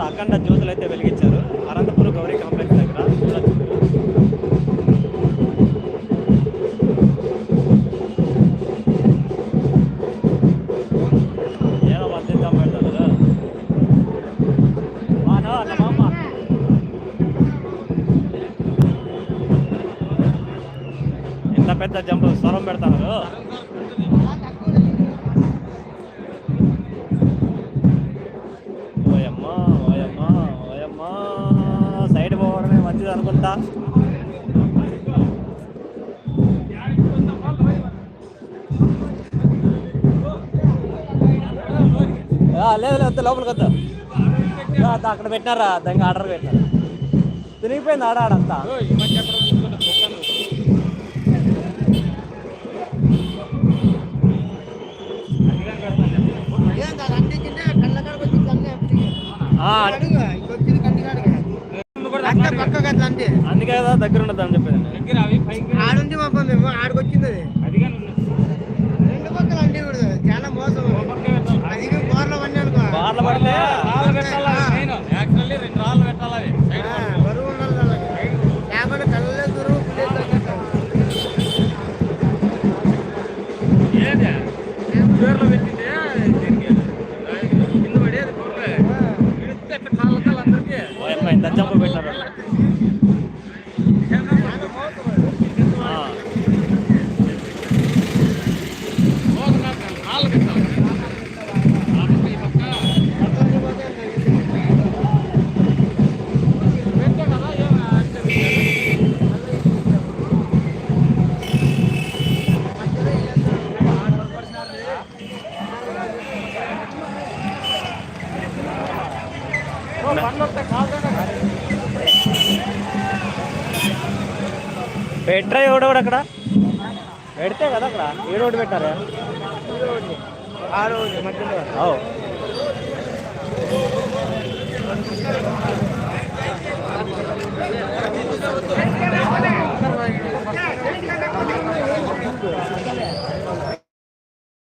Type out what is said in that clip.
తర్వాత అఖండ జ్యోతులు అయితే వెలిగించారు. అనంతపురం గౌరీ కాంప్లెక్స్ దగ్గర ఎంత పెద్ద జంప్ స్వరం పెడతారు. పోవడమే మంచిది అనుకుంటా ఆ, లేదు లేదు వద్దు లోపలికి వద్దు ఆ, అద్దా, అక్కడ పెట్టినారా దానికి ఆర్డర్ పెట్టినారా తిరిగిపోయింది ఆడ ఆడంతా ఆ, అందుకే కదా దగ్గర ఉండదు అని చెప్పేది. ఆడుంది పాపం మేము ఆడికొచ్చింది అది. రెండు పక్కల అంటే కూడా చాలా మోసం. అది బోర్ల పడి అనుకో. బార్ల పడితే ఆ, బరువు ఉండాలి. లేకపోతే దురువు పిల్లేసి తగ్గట్టు. ఓయమ్మ ఎంత జంప్ పెట్టారు. పెట్టరా ఎవడోడు అక్కడ? పెడితే కదా అక్కడ. ఏడోడు పెట్టారా? ఓ.